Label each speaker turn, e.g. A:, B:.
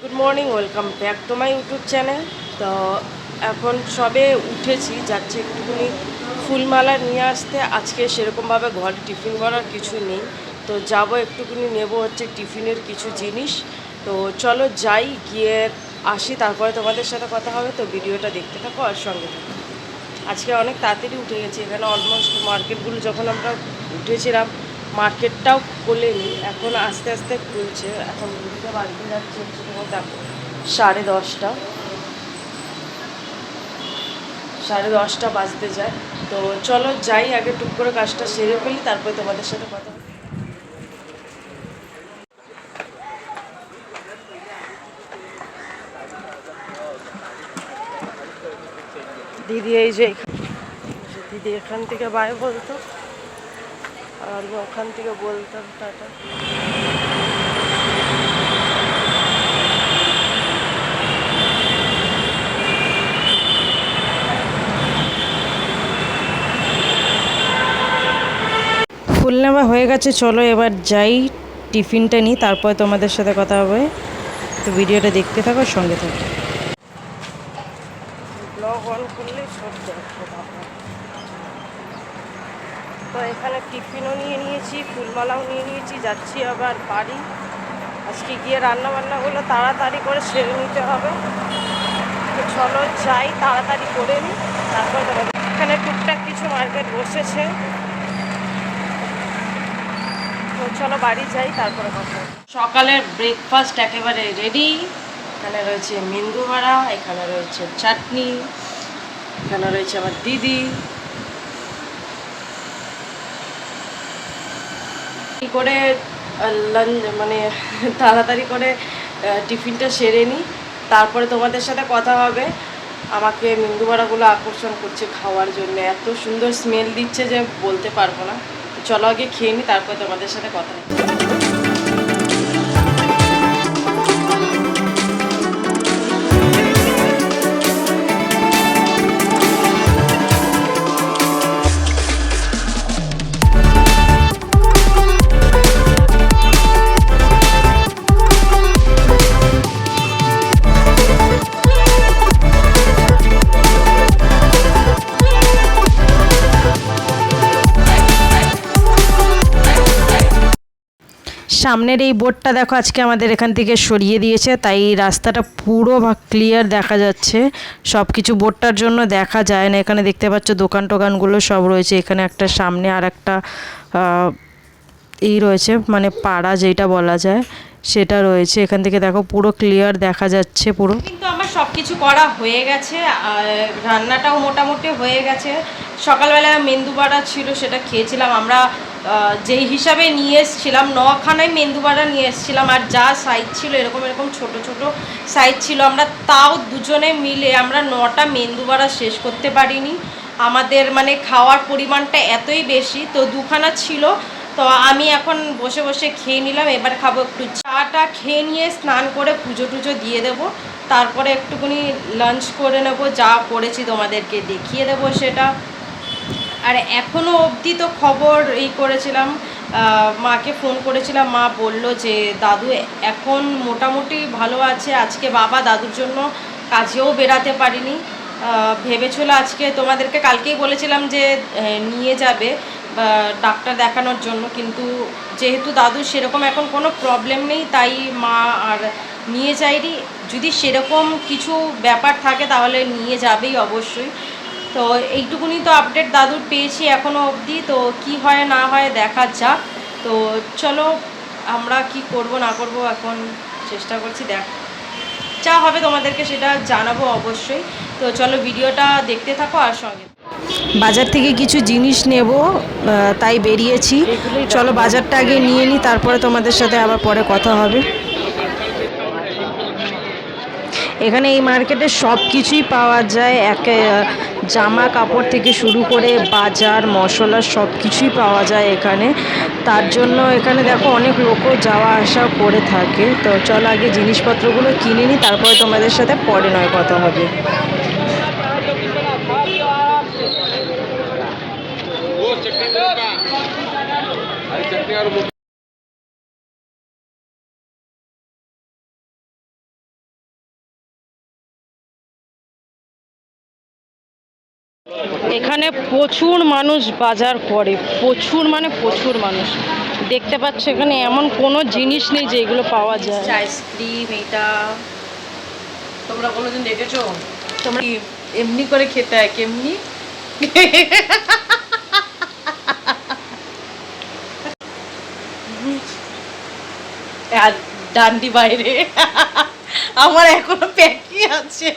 A: Good morning welcome back to my YouTube channel তো এখন সবে উঠেছি, যাচ্ছি একটুখানি ফুলমালা নিয়ে আসতে। আজকে সেরকমভাবে ঘরে টিফিন করার কিছু নেই। তো যাব একটুখানি, নেব হচ্ছে টিফিনের কিছু জিনিস। তো চলো যাই, গিয়ে আসি, তারপরে তোমাদের সাথে কথা হবে। তো ভিডিওটা দেখতে থাকো আর সঙ্গে থাকো। আজকে অনেক তাড়াতাড়ি উঠে গেছে। এখানে অলমোস্ট মার্কেটগুলো যখন আমরা উঠেছিলাম মার্কেটটাও খোলেনি। এখন আস্তে আস্তে খুলছে। এখন ঘুরতে বাড়িতে যাচ্ছে দেখো। সাড়ে দশটা। সাড়ে দশটা বাজতে যায়। তো চলো যাই, আগে টুক করে কাজটা সেরে ফেলি, তারপরে তোমাদের সাথে কথা দিদি এই যে দিদি এখান থেকে বাই বলতো। আর আমি ওখান থেকে বলতাম টাটা। ফুল নেওয়া হয়ে গেছে, চলো এবার যাই। টিফিনটা নিই, তারপরে তোমাদের সাথে কথা হবে। তো ভিডিওটা দেখতে থাকো, সঙ্গে থাকো। ব্লগ অন করলে সব দেখো। তো এখানে টিফিনও নিয়ে নিয়েছি, ফুলমালাও নিয়ে নিয়েছি, যাচ্ছি আবার বাড়ি। আজকে গিয়ে রান্না বান্নাগুলো তাড়াতাড়ি করে সেরে নিতে হবে। তো চলো যাই, তাড়াতাড়ি করে নিই তারপর এখানে টুকটাক কিছু মার্কেট বসেছে। তো চলো বাড়ি যাই, তারপরে কথা সকালের ব্রেকফাস্ট একেবারে রেডি এখানে রয়েছে মেন্দু ভাড়া এখানে রয়েছে চাটনি, এখানে রয়েছে আমার দিদি। কি করে মানে তাড়াতাড়ি করে টিফিনটা সেরে নিই তারপরে তোমাদের সাথে কথা হবে। আমাকে মেন্দু বড়াগুলো আকর্ষণ করছে খাওয়ার জন্য। এত সুন্দর স্মেল দিচ্ছে যে বলতে পারব না। চলো আগে খেয়ে নিই তারপরে তোমাদের সাথে কথা হবে। সামনের এই বোর্ডটা দেখো, আজকে আমাদের এখান থেকে সরিয়ে দিয়েছে, তাই রাস্তাটা পুরো ক্লিয়ার দেখা যাচ্ছে। সব কিছু বোর্ডটার জন্য দেখা যায় না। এখানে দেখতে পাচ্ছ দোকান টোকানগুলো সব রয়েছে। এখানে একটা সামনে আর একটা এই রয়েছে মানে পাড়া যেটা বলা যায়, সেটা রয়েছে। এখান থেকে দেখো পুরো ক্লিয়ার দেখা যাচ্ছে পুরো। কিন্তু আমার সব কিছু করা হয়ে গেছে রান্নাটাও মোটামুটি হয়ে গেছে। সকালবেলা মেন্দু বড়া ছিল, সেটা খেয়েছিলাম। আমরা যেই হিসাবে নিয়ে এসেছিলাম নখানায় মেন্দু বড়া নিয়ে এসেছিলাম, আর যা সাইজ ছিল, এরকম এরকম ছোট ছোট সাইজ ছিল। আমরা তাও দুজনে মিলে আমরা নটা মেন্দু বড়া শেষ করতে পারিনি। আমাদের মানে খাওয়ার পরিমাণটা এতই বেশি, তো দুখানা ছিল। তো আমি এখন বসে বসে খেয়ে নিলাম, এবার খাব একটু চাটা খেয়ে নিয়ে স্নান করে পুজো টুজো দিয়ে দেবো। তারপরে একটুখানি লাঞ্চ করে নেব, যা করেছি তোমাদেরকে দেখিয়ে দেবো সেটা। আর এখনও অবধি তো খবর এই করেছিলাম মাকে ফোন করেছিলাম, মা বলল যে, দাদু এখন মোটামুটি ভালো আছে, আজকে বাবা দাদুর জন্য কাজেও বেরাতে পারিনি। ভেবেছিল আজকে তোমাদেরকে কালকেই বলেছিলাম যে নিয়ে যাবে ডাক্তার দেখানোর জন্য, কিন্তু যেহেতু দাদু সেরকম এখন কোনো প্রবলেম নেই, তাই মা আর নিয়ে যায়নি। যদি সেরকম কিছু ব্যাপার থাকে, তাহলে নিয়ে যাবেই অবশ্যই। তো এইটুকুনি তো আপডেট দাদুর পেয়েছি এখনও অবধি, তো কি হয় না হয় দেখা যাক। তো চলো আমরা কি করব না করব এখন চেষ্টা করছি দেখ, যা হবে তোমাদেরকে সেটা জানাব অবশ্যই। তো চলো ভিডিওটা দেখতে থাকো আর সঙ্গে বাজার থেকে কিছু জিনিস নেব তাই বেরিয়েছি। চলো বাজারটা আগে নিয়ে নিই তারপরে তোমাদের সাথে আবার পরে কথা হবে। এখানে এই মার্কেটে সব কিছুই পাওয়া যায়, একে জামা কাপড় থেকে শুরু করে বাজার, মশলা সব কিছুই পাওয়া যায় এখানে। তার জন্য এখানে দেখো অনেক লোকও যাওয়া আসা করে থাকে। তো চলো আগে জিনিসপত্রগুলো কিনে নিই, তারপরে তোমাদের সাথে পরে নয় কথা হবে। এখানে প্রচুর মানুষ বাজার করে, প্রচুর মানে প্রচুর মানুষ। দেখতে পাচ্ছ এখানে এমন কোনো জিনিস নেই যে এগুলো পাওয়া যায়।
B: আইসক্রিম, এটা।
A: তোমরা কোনোদিন দেখেছ? তোমরা এমনি করে খেতে হয় কেমনি ডান্ডি বাইরে। আমার এখনও প্যাকি আছে।